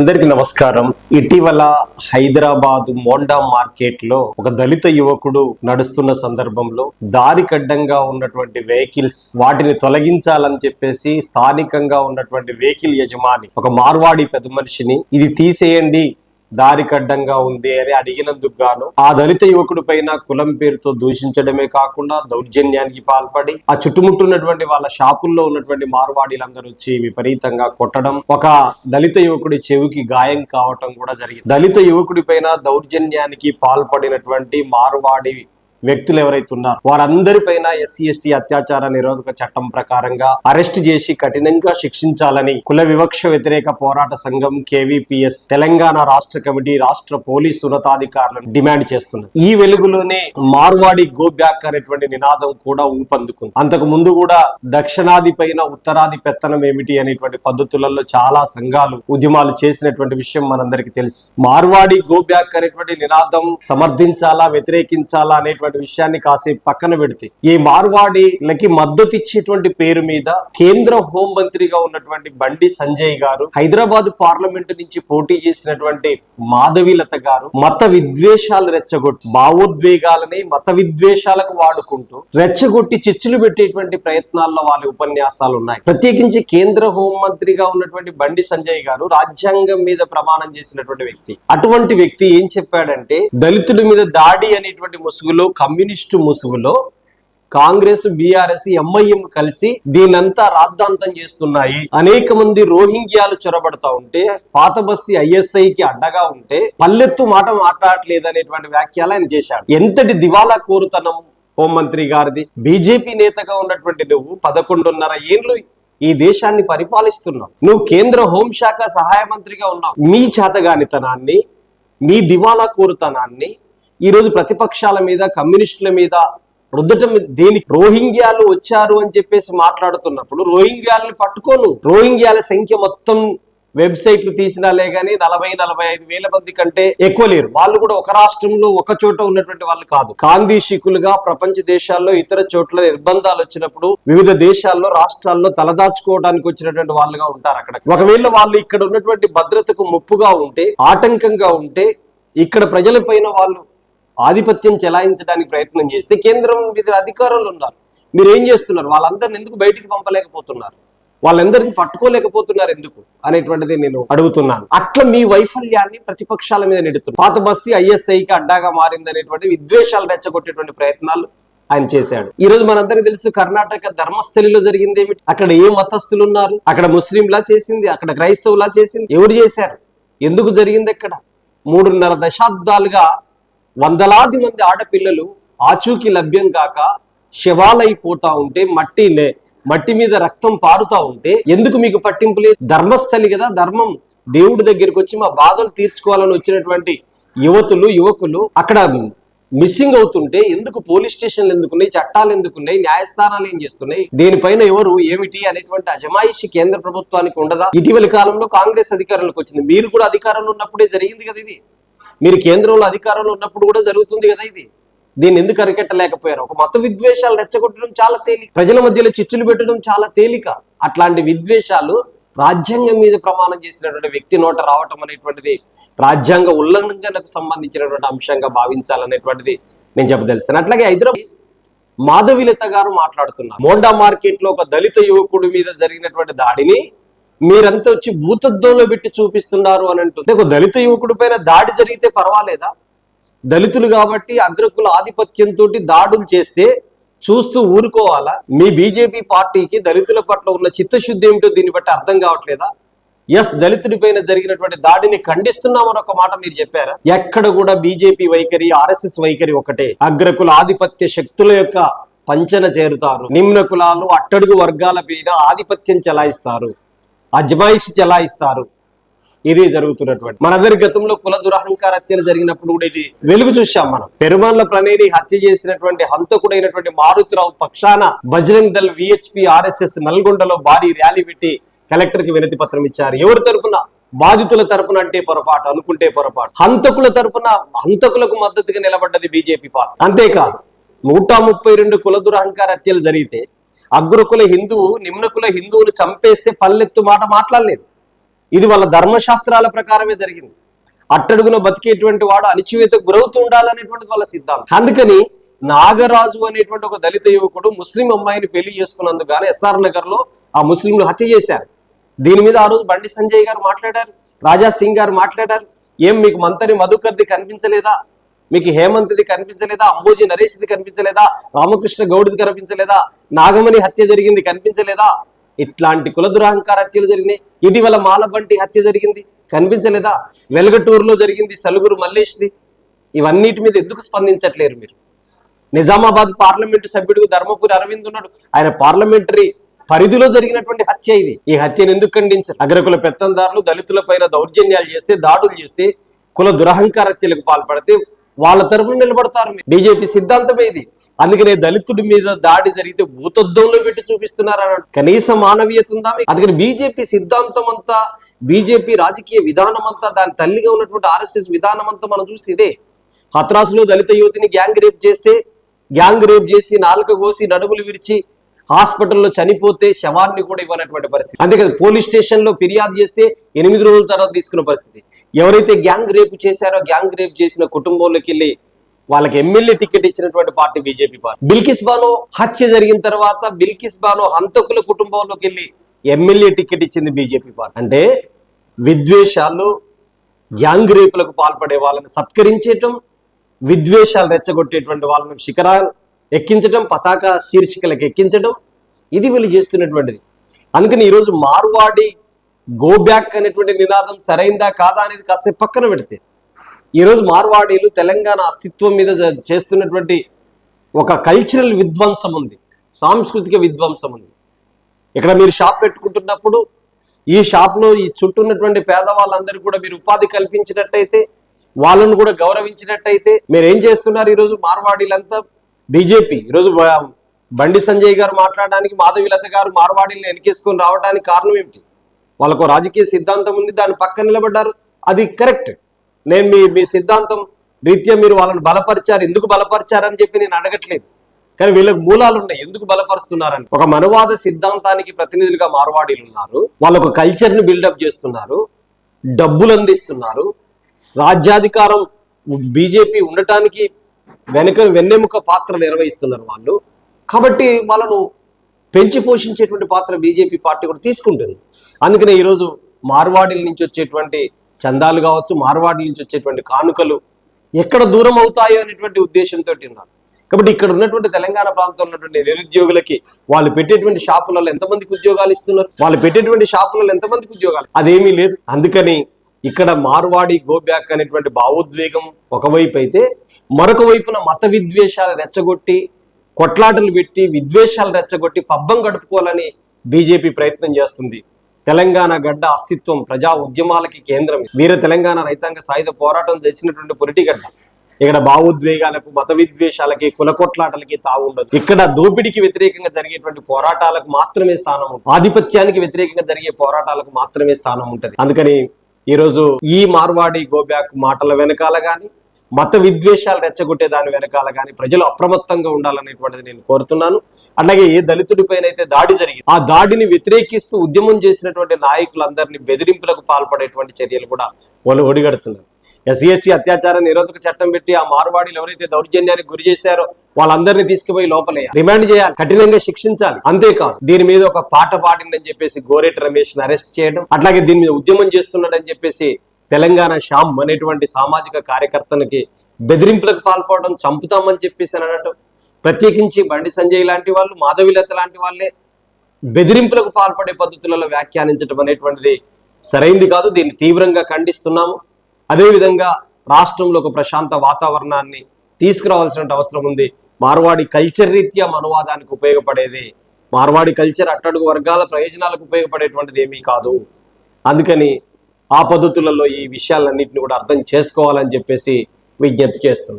అందరికి నమస్కారం. ఇటీవల హైదరాబాద్ మోండా మార్కెట్లో ఒక దళిత యువకుడు నడుస్తున్న సందర్భంలో దారికడ్డంగా ఉన్నటువంటి వెహికల్స్ వాటిని తొలగించాలని చెప్పేసి స్థానికంగా ఉన్నటువంటి వెహికల్ యజమాని ఒక మార్వాడి పెద్ద మనిషిని ఇది తీసేయండి దారికడ్డంగా ఉంది అని అడిగినందుకు గాను ఆ దళిత యువకుడి పైన కులం పేరుతో దూషించడమే కాకుండా దౌర్జన్యానికి పాల్పడి ఆ చుట్టుముట్టున్నటువంటి వాళ్ళ షాపుల్లో ఉన్నటువంటి మార్వాడీలందరూ వచ్చి విపరీతంగా కొట్టడం ఒక దళిత యువకుడి చెవికి గాయం కావటం కూడా జరిగింది. దళిత యువకుడి పైన దౌర్జన్యానికి పాల్పడినటువంటి మార్వాడి వ్యక్తులు ఎవరైతే ఉన్నారో వారందరిపైన ఎస్సీ ఎస్టీ అత్యాచార నిరోధక చట్టం ప్రకారంగా అరెస్ట్ చేసి కఠినంగా శిక్షించాలని కుల వివక్ష వ్యతిరేక పోరాట సంఘం కేవీపీఎస్ తెలంగాణ రాష్ట్ర కమిటీ రాష్ట్ర పోలీసు ఉన్నతాధికారులను డిమాండ్ చేస్తున్నారు ఈ వెలుగులోనే మార్వాడి గో బ్యాక్ అనేటువంటి నినాదం కూడా ఊపందుకుంది. అంతకు ముందు కూడా దక్షిణాది పైన ఉత్తరాది పెత్తనం ఏమిటి అనేటువంటి పద్ధతులలో చాలా సంఘాలు ఉద్యమాలు చేసినటువంటి విషయం మనందరికీ తెలుసు. మార్వాడి గో బ్యాక్ అనేటువంటి నినాదం సమర్థించాలా వ్యతిరేకించాలా అనేటువంటి విషయాన్ని కాసేపు పక్కన పెడితే ఈ మార్వాడీలకి మద్దతు ఇచ్చేటువంటి పేరు మీద కేంద్ర హోం మంత్రిగా ఉన్నటువంటి బండి సంజయ్ గారు హైదరాబాద్ పార్లమెంటు నుంచి పోటీ చేసినటువంటి మాధవీలత గారు మత విద్వేషాలు రెచ్చగొట్టి భావోద్వేగాలని మత విద్వేషాలకు వాడుకుంటూ రెచ్చగొట్టి చిచ్చులు పెట్టేటువంటి ప్రయత్నాల్లో వాళ్ళ ఉపన్యాసాలు ఉన్నాయి. ప్రత్యేకించి కేంద్ర హోం మంత్రిగా ఉన్నటువంటి బండి సంజయ్ గారు రాజ్యాంగం మీద ప్రమాణం చేసినటువంటి వ్యక్తి. అటువంటి వ్యక్తి ఏం చెప్పాడంటే దళితుల మీద దాడి అనేటువంటి ముసుగులో కమ్యూనిస్టు ముసుగులో కాంగ్రెస్ బీఆర్ఎస్ ఎంఐఎం కలిసి దీనంతా రాద్ధాంతం చేస్తున్నాయి. అనేక మంది రోహింగ్యాలు చొరబడతా ఉంటే పాత బస్తీ ఐఎస్ఐ కి అడ్డగా ఉంటే పల్లెత్తు మాట మాట్లాడట్లేదు అనేటువంటి వ్యాఖ్యలు ఆయన చేశాడు. ఎంతటి దివాలా కోరుతనం హోంమంత్రి గారిది? బీజేపీ నేతగా ఉన్నటువంటి నువ్వు పదకొండున్నర ఏళ్ళు ఈ దేశాన్ని పరిపాలిస్తున్నావు. నువ్వు కేంద్ర హోంశాఖ సహాయ మంత్రిగా ఉన్నావు. మీ చేతగానితనాన్ని మీ దివాలా కోరుతనాన్ని ఈరోజు ప్రతిపక్షాల మీద కమ్యూనిస్టుల మీద రుద్దటం దేనికి? రోహింగ్యాలు వచ్చారు అని చెప్పేసి మాట్లాడుతున్నప్పుడు రోహింగ్యాలని పట్టుకోను. రోహింగ్యాల సంఖ్య మొత్తం వెబ్సైట్లు తీసినాలే కానీ నలభై నలభై ఐదు వేల మంది కంటే ఎక్కువ లేరు. వాళ్ళు కూడా ఒక రాష్ట్రంలో ఒక చోట ఉన్నటువంటి వాళ్ళు కాదు. కాందీశికులుగా ప్రపంచ దేశాల్లో ఇతర చోట్ల నిర్బంధాలు వచ్చినప్పుడు వివిధ దేశాల్లో రాష్ట్రాల్లో తలదాచుకోవడానికి వచ్చినటువంటి వాళ్ళుగా ఉంటారు అక్కడ. ఒకవేళ వాళ్ళు ఇక్కడ ఉన్నటువంటి భద్రతకు ముప్పుగా ఉంటే ఆటంకంగా ఉంటే ఇక్కడ ప్రజల పైన వాళ్ళు ఆధిపత్యం చెలాయించడానికి ప్రయత్నం చేస్తే కేంద్రం వివిధ అధికారులు ఉన్నారు. మీరు ఏం చేస్తున్నారు? వాళ్ళందరిని ఎందుకు బయటికి పంపలేకపోతున్నారు? వాళ్ళందరికీ పట్టుకోలేకపోతున్నారు ఎందుకు? అనేటువంటిది నేను అడుగుతున్నాను. అట్లా మీ వైఫల్యాన్ని ప్రతిపక్షాల మీద నెడుతున్నారు. పాత బస్తీ ఐఎస్ఐకి అడ్డాగా మారింది అనేటువంటి విద్వేషాలు రెచ్చగొట్టేటువంటి ప్రయత్నాలు ఆయన చేశాడు. ఈ రోజు మనందరికీ తెలుసు కర్ణాటక ధర్మస్థలిలో జరిగింది ఏమిటి అక్కడ ఏ మతస్థులు ఉన్నారు? అక్కడ ముస్లింలా చేసింది? అక్కడ క్రైస్తవులా చేసింది? ఎవరు చేశారు? ఎందుకు జరిగింది అక్కడ? మూడున్నర దశాబ్దాలుగా వందలాది మంది ఆడపిల్లలు ఆచూకీ లభ్యం కాక శవాలైపోతా ఉంటే మట్టిలే మట్టి మీద రక్తం పారుతా ఉంటే ఎందుకు మీకు పట్టింపు లేదు? ధర్మస్థలి కదా ధర్మం. దేవుడి దగ్గరికి వచ్చి మా బాధలు తీర్చుకోవాలని వచ్చినటువంటి యువతులు యువకులు అక్కడ మిస్సింగ్ అవుతుంటే ఎందుకు పోలీస్ స్టేషన్లు ఎందుకున్నాయి చట్టాలు ఎందుకున్నాయి న్యాయస్థానాలు ఏం చేస్తున్నాయి దీనిపైన ఎవరు ఏమిటి అనేటువంటి అజమాయిషి కేంద్ర ప్రభుత్వానికి ఉండదా? ఇటీవలి కాలంలో కాంగ్రెస్ అధికారంలోకి వచ్చింది. మీరు కూడా అధికారంలో ఉన్నప్పుడే జరిగింది కదా ఇది. మీరు కేంద్రంలో అధికారంలో ఉన్నప్పుడు కూడా జరుగుతుంది కదా ఇది. దీన్ని ఎందుకు అరికెట్టలేకపోయారు? ఒక మత విద్వేషాలు రెచ్చగొట్టడం చాలా తేలిక. ప్రజల మధ్యలో చిచ్చులు పెట్టడం చాలా తేలిక. అట్లాంటి విద్వేషాలు రాజ్యాంగం మీద ప్రమాణం చేసినటువంటి వ్యక్తి నోట రావటం అనేటువంటిది రాజ్యాంగ ఉల్లంఘనకు సంబంధించినటువంటి అంశంగా భావించాలనేటువంటిది నేను చెప్పదలిసాను అట్లాగే హైదరాబాద్ మాధవిలత గారు మాట్లాడుతున్నారు. మోండా మార్కెట్లో ఒక దళిత యువకుడి మీద జరిగినటువంటి దాడిని మీరంతా వచ్చి భూతద్దంలో పెట్టి చూపిస్తున్నారు అని అంటుంది. ఒక దళిత యువకుడి పైన దాడి జరిగితే పర్వాలేదా? దళితులు కాబట్టి అగ్రకుల ఆధిపత్యంతో దాడులు చేస్తే చూస్తూ ఊరుకోవాలా? మీ బీజేపీ పార్టీకి దళితుల పట్ల ఉన్న చిత్తశుద్ధి ఏమిటో దీన్ని బట్టి అర్థం కావట్లేదా? ఎస్ దళితుడి పైన జరిగినటువంటి దాడిని ఖండిస్తున్నామని ఒక మాట మీరు చెప్పారా? ఎక్కడ కూడా బీజేపీ వైఖరి ఆర్ఎస్ఎస్ వైఖరి ఒకటే. అగ్రకుల ఆధిపత్య శక్తుల యొక్క పంచన చేరుతారు. నిమ్న కులాలు అట్టడుగు వర్గాల పైన ఆధిపత్యం చెలాయిస్తారు. అజమాయిషి చెలాయిస్తారు. ఇది జరుగుతున్నటువంటి మనందరి గతంలో కుల దురహంకార హత్యలు జరిగినప్పుడు కూడా ఇది వెలుగు చూశాం మనం. పెరుమాన్ల ప్రణేని హత్య చేసినటువంటి హంతకుడైనటువంటి మారుతిరావు పక్షాన బజరంగ్ దళ్ విహెచ్పి ఆర్ఎస్ఎస్ నల్గొండలో భారీ ర్యాలీ పెట్టి కలెక్టర్కి వినతి పత్రం ఇచ్చారు. ఎవరి తరపున? బాధితుల తరపున అంటే పొరపాటు అనుకుంటే పొరపాటు. హంతకుల తరపున హంతకులకు మద్దతుగా నిలబడ్డది బీజేపీ పార్టీ. అంతేకాదు నూట ముప్పై రెండు కుల దురహంకార హత్యలు జరిగితే అగ్రకుల హిందువు నిమ్నకుల హిందువును చంపేస్తే పల్లెత్తు మాట మాట్లాడలేదు. ఇది వాళ్ళ ధర్మశాస్త్రాల ప్రకారమే జరిగింది. అట్టడుగున బతికేటువంటి వాడు అణిచివేతకు గురవుతూ ఉండాలనేటువంటిది వాళ్ళ సిద్ధాంతం. అందుకని నాగరాజు అనేటువంటి ఒక దళిత యువకుడు ముస్లిం అమ్మాయిని పెళ్ళి చేసుకున్నందుకు ఎస్ఆర్ నగర్లో ఆ ముస్లింలు హత్య చేశారు. దీని మీద ఆ రోజు బండి సంజయ్ గారు మాట్లాడారు రాజా సింగ్ గారు మాట్లాడారు. ఏం మీకు మంతని మధుకర్ది కనిపించలేదా? మీకు హేమంత్ది కనిపించలేదా? అంబోజీ నరేష్ది కనిపించలేదా? రామకృష్ణ గౌడ్ది కనిపించలేదా? నాగమణి హత్య జరిగింది కనిపించలేదా? ఇట్లాంటి కుల దురహంకార హత్యలు జరిగినాయి. ఇటీవల మాలబంటి హత్య జరిగింది. కనిపించలేదా? వెలగటూరులో జరిగింది సలుగురు మల్లేష్ది. ఇవన్నిటి మీద ఎందుకు స్పందించట్లేరు మీరు? నిజామాబాద్ పార్లమెంటు సభ్యుడు ధర్మపురి అరవింద్ ఉన్నాడు. ఆయన పార్లమెంటరీ పరిధిలో జరిగినటువంటి హత్య ఇది. ఈ హత్యను ఎందుకు ఖండించారు? అగ్రకుల పెత్తందారులు దళితుల పైన దౌర్జన్యాలు చేస్తే దాడులు చేస్తే కుల దురహంకార హత్యలకు పాల్పడితే వాళ్ళ తరపున నిలబడతారు. బీజేపీ సిద్ధాంతమే ఇది. అందుకనే దళితుడి మీద దాడి జరిగితే భూతద్దంలో పెట్టి చూపిస్తున్నారు అన్నాడు. కనీస మానవీయత ఉందా? అందుకని బీజేపీ సిద్ధాంతం అంతా బీజేపీ రాజకీయ విధానం అంతా దాని తల్లిగా ఉన్నటువంటి ఆర్ఎస్ఎస్ విధానం అంతా మనం చూస్తే ఇదే. హత్రాసులో దళిత యువతిని గ్యాంగ్ రేప్ చేస్తే గ్యాంగ్ రేప్ చేసి నాలుక కోసి నడుములు విరిచి హాస్పిటల్లో చనిపోతే శవాన్ని కూడా ఇవ్వనటువంటి పరిస్థితి. అంతేకాదు పోలీస్ స్టేషన్లో ఫిర్యాదు చేస్తే ఎనిమిది రోజుల తర్వాత తీసుకున్న పరిస్థితి. ఎవరైతే గ్యాంగ్ రేప్ చేశారో గ్యాంగ్ రేప్ చేసిన కుటుంబంలోకి వెళ్ళి వాళ్ళకి ఎమ్మెల్యే టికెట్ ఇచ్చినటువంటి party BJP party. Bilkis Bano హత్య జరిగిన తర్వాత బిల్కిస్ బానో హంతకుల కుటుంబంలోకి వెళ్ళి ఎమ్మెల్యే టికెట్ ఇచ్చింది బీజేపీ పార్టీ. అంటే విద్వేషాలు గ్యాంగ్ రేపులకు పాల్పడే వాళ్ళని సత్కరించేయటం విద్వేషాలు రెచ్చగొట్టేటువంటి వాళ్ళని శిఖరాలు ఎక్కించడం పతాక శీర్షికలకు ఎక్కించడం ఇది వీళ్ళు చేస్తున్నటువంటిది. అందుకని ఈరోజు మార్వాడి గో బ్యాక్ అనేటువంటి నినాదం సరైందా కాదా అనేది కాసేపు పక్కన పెడితే ఈరోజు మార్వాడీలు తెలంగాణ అస్తిత్వం మీద చేస్తున్నటువంటి ఒక కల్చరల్ విధ్వంసం ఉంది సాంస్కృతిక విధ్వంసం ఉంది. ఇక్కడ మీరు షాప్ పెట్టుకుంటున్నప్పుడు ఈ షాప్లో ఈ చుట్టూ ఉన్నటువంటి పేదవాళ్ళందరూ కూడా మీరు ఉపాధి కల్పించినట్టయితే వాళ్ళను కూడా గౌరవించినట్టయితే మీరు ఏం చేస్తున్నారు ఈరోజు మార్వాడీలంతా? బీజేపీ. ఈరోజు బండి సంజయ్ గారు మాట్లాడడానికి మాధవిలత గారు మార్వాడీలను వెనకేసుకొని రావడానికి కారణం ఏమిటి? వాళ్ళకు రాజకీయ సిద్ధాంతం ఉంది దాని పక్కన నిలబడ్డారు. అది కరెక్ట్. నేను మీ మీ సిద్ధాంతం రీత్యా మీరు వాళ్ళని బలపరిచారు. ఎందుకు బలపరిచారని చెప్పి నేను అడగట్లేదు. కానీ వీళ్ళకి మూలాలు ఉన్నాయి. ఎందుకు బలపరుస్తున్నారని. ఒక మనవాద సిద్ధాంతానికి ప్రతినిధులుగా మార్వాడీలు ఉన్నారు. వాళ్ళకు కల్చర్ని కల్చర్ని బిల్డప్ చేస్తున్నారు. డబ్బులు అందిస్తున్నారు. రాజ్యాధికారం బీజేపీ ఉండటానికి వెనక వెన్నెముక పాత్ర నిర్వహిస్తున్నారు వాళ్ళు. కాబట్టి వాళ్ళను పెంచి పోషించేటువంటి పాత్ర బీజేపీ పార్టీ కూడా తీసుకుంటుంది. అందుకనే ఈరోజు మార్వాడీల నుంచి వచ్చేటువంటి చందాలు కావచ్చు మార్వాడి నుంచి వచ్చేటువంటి కానుకలు ఎక్కడ దూరం అవుతాయో అనేటువంటి ఉద్దేశంతో ఉన్నారు. కాబట్టి ఇక్కడ ఉన్నటువంటి తెలంగాణ ప్రాంతంలో ఉన్నటువంటి నిరుద్యోగులకి వాళ్ళు పెట్టేటువంటి షాపులలో ఎంతమందికి ఉద్యోగాలు ఇస్తున్నారు? వాళ్ళు పెట్టేటువంటి షాపులలో ఎంతమందికి ఉద్యోగాలు? అదేమీ లేదు. అందుకని ఇక్కడ మార్వాడి గో బ్యాక్ అనేటువంటి భావోద్వేగం ఒకవైపు అయితే మరొక వైపున మత విద్వేషాలు రెచ్చగొట్టి కొట్లాటలు పెట్టి విద్వేషాలు రెచ్చగొట్టి పబ్బం గడుపుకోవాలని బీజేపీ ప్రయత్నం చేస్తుంది. తెలంగాణ గడ్డ అస్తిత్వం ప్రజా ఉద్యమాలకి కేంద్రం. వీర తెలంగాణ రైతాంగ సాయుధ పోరాటం తెచ్చినటువంటి పొరిటిగడ్డ ఇక్కడ భావోద్వేగాలకు మత విద్వేషాలకి కుల కొట్లాటలకి తావు ఉండదు. ఇక్కడ దోపిడికి వ్యతిరేకంగా జరిగేటువంటి పోరాటాలకు మాత్రమే స్థానం ఆధిపత్యానికి వ్యతిరేకంగా జరిగే పోరాటాలకు మాత్రమే స్థానం ఉంటుంది. అందుకని ఈరోజు ఈ మార్వాడి గోబ్యాక్ మాటల వెనకాల కానీ మత విద్వేషాలు రెచ్చగొట్టే దాని వెనకాల కానీ ప్రజలు అప్రమత్తంగా ఉండాలనేటువంటిది నేను కోరుతున్నాను. అలాగే ఏ దళితుడిపైన అయితే దాడి జరిగింది ఆ దాడిని వ్యతిరేకిస్తూ ఉద్యమం చేసినటువంటి నాయకులందరినీ బెదిరింపులకు పాల్పడేటువంటి చర్యలు కూడా వాళ్ళు ఒడిగడుతున్నారు ఎస్సీ ఎస్టీ అత్యాచార నిరోధక చట్టం పెట్టి ఆ మార్వాడీలు ఎవరైతే దౌర్జన్యానికి గురి చేశారో వాళ్ళందరినీ తీసుకుపోయి లోపలే. రిమాండ్ చేయాలి కఠినంగా శిక్షించాలి. అంతేకాదు దీని మీద ఒక పాట పాడిందని చెప్పేసి గోరెటి రమేష్ అరెస్ట్ చేయడం అట్లాగే దీని మీద ఉద్యమం చేస్తున్నాడని చెప్పేసి తెలంగాణ శ్యామ్ అనేటువంటి సామాజిక కార్యకర్తనికి బెదిరింపులకు పాల్పడడం చంపుతామని చెప్పేసి అని ప్రత్యేకించి బండి సంజయ్ లాంటి వాళ్ళు మాధవిలత లాంటి వాళ్ళే బెదిరింపులకు పాల్పడే పద్ధతులలో వ్యాఖ్యానించడం అనేటువంటిది సరైంది కాదు. దీన్ని తీవ్రంగా ఖండిస్తున్నాము. అదేవిధంగా రాష్ట్రంలో ఒక ప్రశాంత వాతావరణాన్ని తీసుకురావాల్సిన అవసరం ఉంది. మార్వాడి కల్చర్ రీత్యా అనువాదానికి ఉపయోగపడేది. మార్వాడి కల్చర్ అట్టడుగు వర్గాల ప్రయోజనాలకు ఉపయోగపడేటువంటిది ఏమీ కాదు. అందుకని ఆ పద్ధతులలో ఈ విషయాలన్నింటినీ కూడా అర్థం చేసుకోవాలని చెప్పేసి విజ్ఞప్తి చేస్తున్నాను.